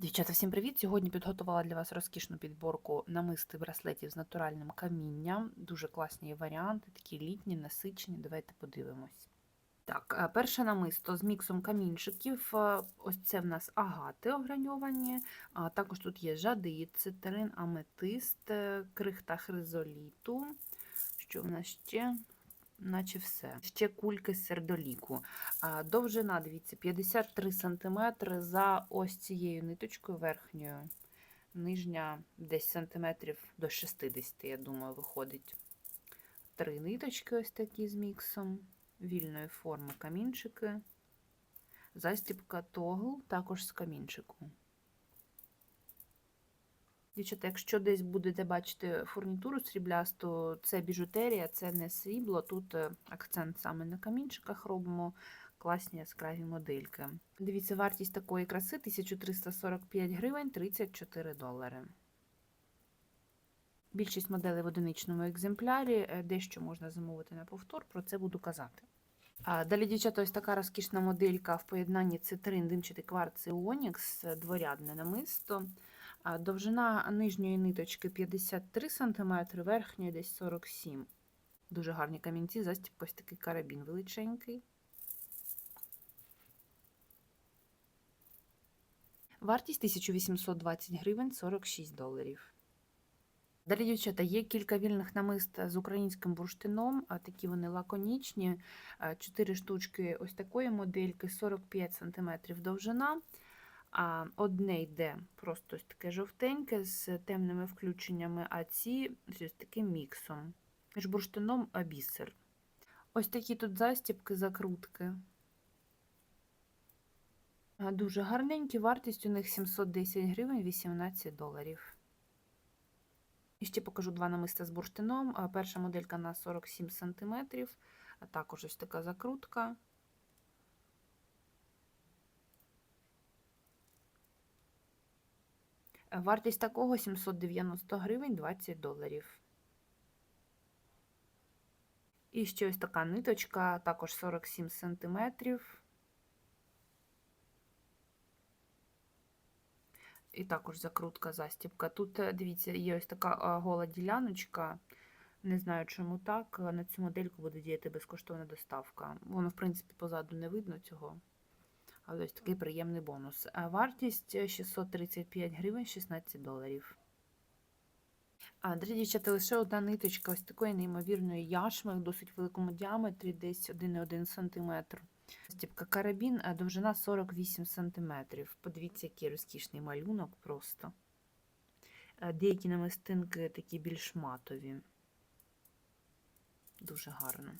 Дівчата, всім привіт! Сьогодні підготувала для вас розкішну підборку намисти браслетів з натуральним камінням. Дуже класні варіанти, такі літні, насичені. Давайте подивимось. Так, е, перше намисто з міксом камінчиків. Е, Ось це в нас агати ограньовані. А також тут є жадит, цитрин, аметист, е, крихта хризоліту. Що в нас ще? Наче все. Ще кульки з сердоліку. Довжина, дивіться, 53 см за ось цією ниточкою верхньою. Нижня десь сантиметрів до 60, я думаю, виходить. Три ниточки ось такі з міксом, вільної форми камінчики. Застібка тогл також з камінчику. Дівчата, якщо десь будете бачити фурнітуру сріблясту, це біжутерія, це не срібло. Тут е, акцент саме на камінчиках робимо класні яскраві модельки. Дивіться, вартість такої краси 1345 гривень 34 долари. Більшість моделей в одиничному екземплярі, е, дещо можна замовити на повтор, про це буду казати. А, Далі, дівчата, ось така розкішна моделька в поєднанні цитрин, димчатий кварц і онікс, дворядне намисто. Довжина нижньої ниточки 53 см, верхньої десь 47 Дуже гарні камінці, застіб ось такий карабін величенький. Вартість 1820 гривень 46 доларів. Далі, дівчата, є кілька вільних намист з українським бурштином, такі вони лаконічні. Чотири штучки ось такої модельки, 45 см довжина. А Одне йде просто ось таке жовтеньке з темними включеннями, а ці ось таким міксом. Між бурштином а бісер. Ось такі тут застібки, закрутки. Дуже гарненькі, вартість у них 710 гривень 18 доларів. І ще покажу два намиста з бурштином. Перша моделька на 47 см, а також ось така закрутка. Вартість такого 790 гривень 20 доларів. І ще ось така ниточка, також 47 см. І також закрутка застібка. Тут, е, дивіться, є ось така гола діляночка. Не знаю, чому так. На цю модельку буде діяти безкоштовна доставка. Воно, в принципі, позаду не видно цього. Але ось такий приємний бонус. Вартість 635 гривень 16 доларів. А, Дорогі дівчата, лише одна ниточка ось такої неймовірної яшми в досить великому діаметрі, десь 1,1 см. Стіпка карабін, довжина 48 см. Подивіться, який розкішний малюнок просто. Деякі намистинки такі більш матові. Дуже гарно.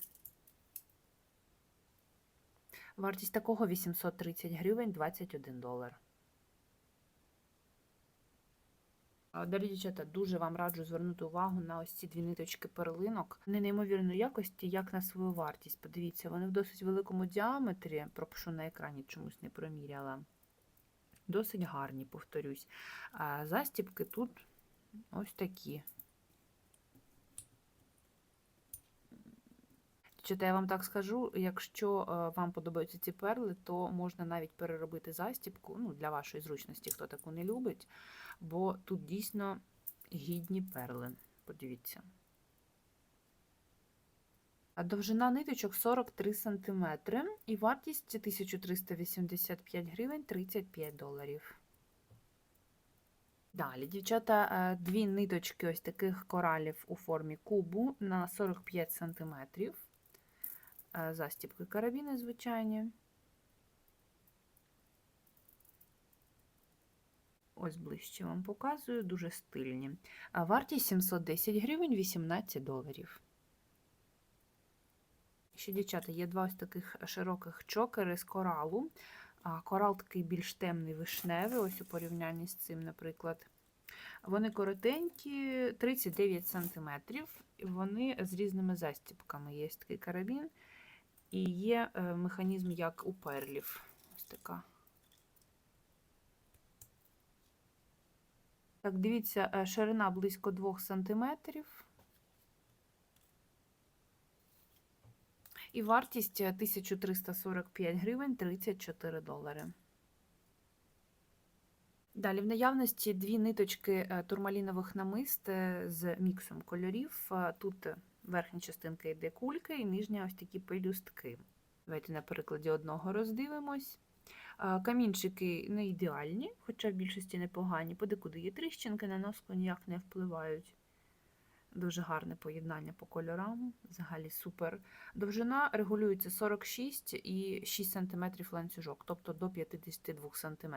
Вартість такого 830 гривень 21 долар. Дорогі дівчата, дуже вам раджу звернути увагу на ось ці дві ниточки перлинок. Вони неймовірної якості, як на свою вартість. Подивіться, вони в досить великому діаметрі, пропишу на екрані чомусь не проміряла. Досить гарні, повторюсь. А застібки тут ось такі. Дівчата, я вам так скажу, якщо вам подобаються ці перли, то можна навіть переробити застібку ну, для вашої зручності, хто таку не любить, бо тут дійсно гідні перли. Подивіться. Довжина ниточок 43 см і вартість 1385 гривень 35 доларів. Далі, дівчата, дві ниточки ось таких коралів у формі кубу на 45 см. Застібки карабіни звичайні. Ось ближче вам показую, дуже стильні. А вартість 710 гривень 18 доларів. Ще, дівчата, є два ось таких широких чокери з коралу. Корал такий більш темний вишневий, ось у порівнянні з цим, наприклад. Вони коротенькі, 39 см, вони з різними застібками. Є такий карабін. І є е, механізм, як у перлів. Ось така. Так, дивіться, е, ширина близько 2 см. І вартість 1345 гривень 34 долари. Далі в наявності дві ниточки е, турмалінових намист е, з міксом кольорів. Е, Тут верхня частинка йде кулька і нижня ось такі пелюстки. Давайте на прикладі одного роздивимось. Камінчики не ідеальні, хоча в більшості непогані. Подекуди є тріщинки, на носку ніяк не впливають. Дуже гарне поєднання по кольорам, взагалі супер. Довжина регулюється 46 і 6 см ланцюжок, тобто до 52 см.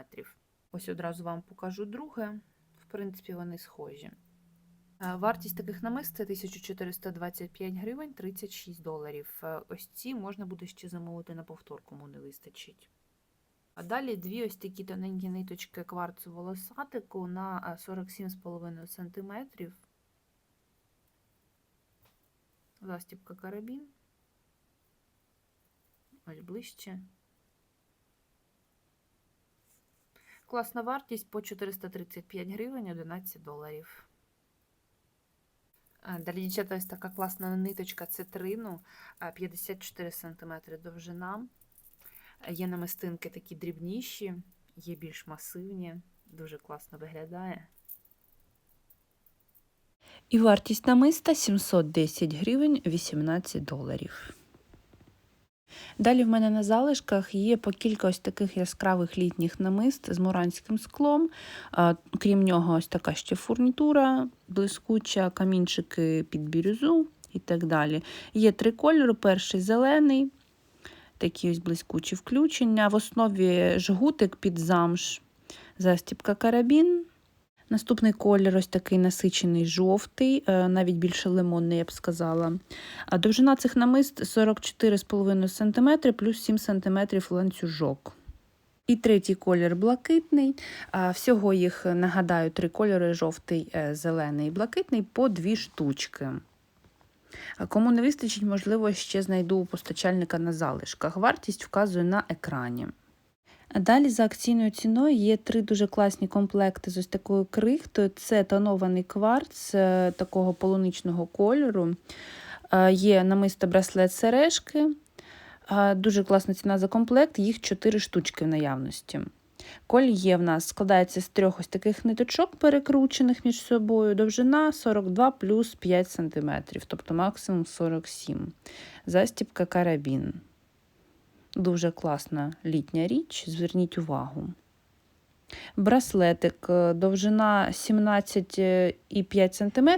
Ось одразу вам покажу друге. В принципі, вони схожі. Е, Вартість таких намист це 1425 гривень 36 доларів. Е, Ось ці можна буде ще замовити на повтор, кому не вистачить. А далі дві ось такі тоненькі ниточки кварцу волосатику на е, 47,5 см. Застібка карабін. Ось ближче. Класна вартість по 435 гривень 11 доларів. Далі, дівчата, ось така класна ниточка цитрину, 54 см довжина. Є намистинки такі дрібніші, є більш масивні, дуже класно виглядає. І вартість намиста 710 гривень 18 доларів. Далі в мене на залишках є по кілька ось таких яскравих літніх намист з муранським склом. Крім нього, ось така ще фурнітура, блискуча, камінчики під бірюзу і так далі. Є три кольори: перший зелений, такі ось блискучі включення. В основі жгутик під замш, застібка карабін. Наступний колір ось такий насичений жовтий, е, навіть більше лимонний, я б сказала. Довжина цих намист 44,5 см плюс 7 см ланцюжок. І третій колір блакитний. Всього їх, нагадаю, три кольори: жовтий, е, зелений і блакитний по дві штучки. Кому не вистачить, можливо, ще знайду у постачальника на залишках. Вартість вказую на екрані. Далі за акційною ціною є три дуже класні комплекти з ось такою крихтою. Це тонований кварц е, такого полуничного кольору. Е, Є намисто браслет сережки. Е, Дуже класна ціна за комплект, їх 4 штучки в наявності. Кольє в нас складається з трьох ось таких ниточок, перекручених між собою. Довжина 42 плюс 5 см, тобто максимум 47 Застібка карабін. Дуже класна літня річ, зверніть увагу. Браслетик, е, довжина 17,5 см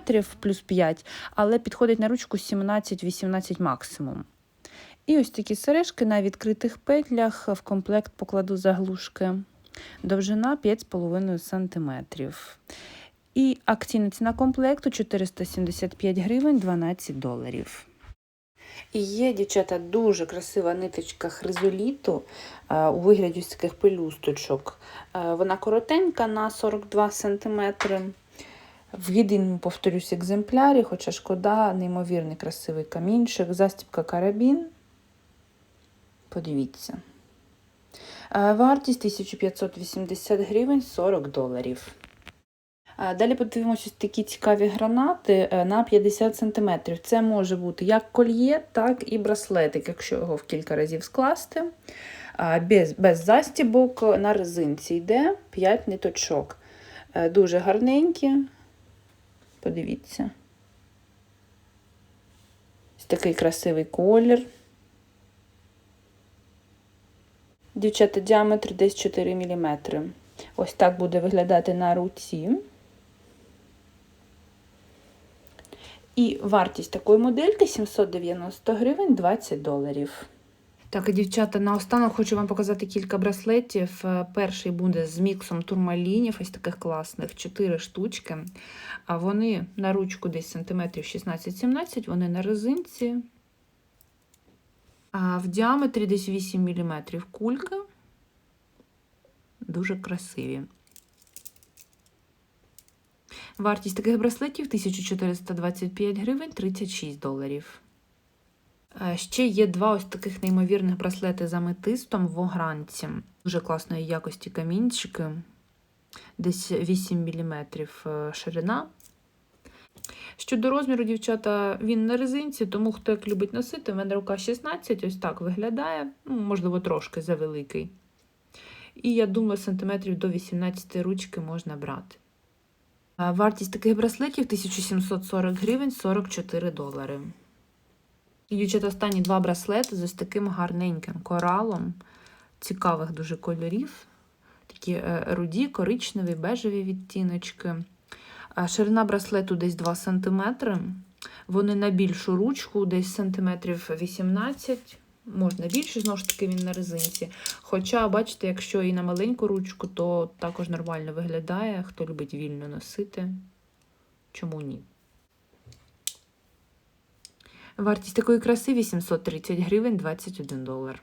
плюс 5, але підходить на ручку 17-18 максимум. І ось такі сережки на відкритих петлях в комплект покладу заглушки. Довжина 5,5 см. І акційна ціна комплекту 475 гривень 12 доларів. І є, дівчата, дуже красива ниточка хризоліту у вигляді ось таких пелюсточок. Вона коротенька на 42 см. В єдиному, повторюсь, екземплярі, хоча шкода, неймовірний красивий камінчик, застібка карабін. Подивіться. Вартість 1580 гривень 40 доларів. А, Далі подивимося такі цікаві гранати е, на 50 см. Це може бути як кольє, так і браслетик, якщо його в кілька разів скласти. Без, без застібок на резинці йде 5 ниточок. Е, Дуже гарненькі. Подивіться. Ось такий красивий колір. Дівчата, діаметр десь 4 мм. Ось так буде виглядати на руці. І вартість такої модельки 790 гривень 20 доларів. Так, і дівчата, наостанок хочу вам показати кілька браслетів. Е, Перший буде з міксом турмалінів, ось таких класних, 4 штучки. А вони на ручку десь сантиметрів 16-17, вони на резинці. А в діаметрі десь 8 мм кулька. Дуже красиві. Вартість таких браслетів 1425 гривень 36 доларів. Е, Ще є два ось таких неймовірних браслети з аметистом в огранці. Дуже класної якості камінчики. Десь 8 мм ширина. Щодо розміру, дівчата, він на резинці, тому хто як любить носити, в мене рука 16, ось так виглядає, ну, можливо, трошки завеликий. І я думаю, сантиметрів до 18 ручки можна брати. Вартість таких браслетів 1740 гривень 44 долари. І, дівчата, останні два браслети з ось таким гарненьким коралом, цікавих дуже кольорів. Такі е, руді, коричневі, бежеві відтіночки. Ширина браслету десь 2 см. Вони на більшу ручку, десь сантиметрів 18 Можна більше, знову ж таки, він на резинці. Хоча, бачите, якщо і на маленьку ручку, то також нормально виглядає. Хто любить вільно носити, чому ні? Вартість такої краси 830 гривень 21 долар.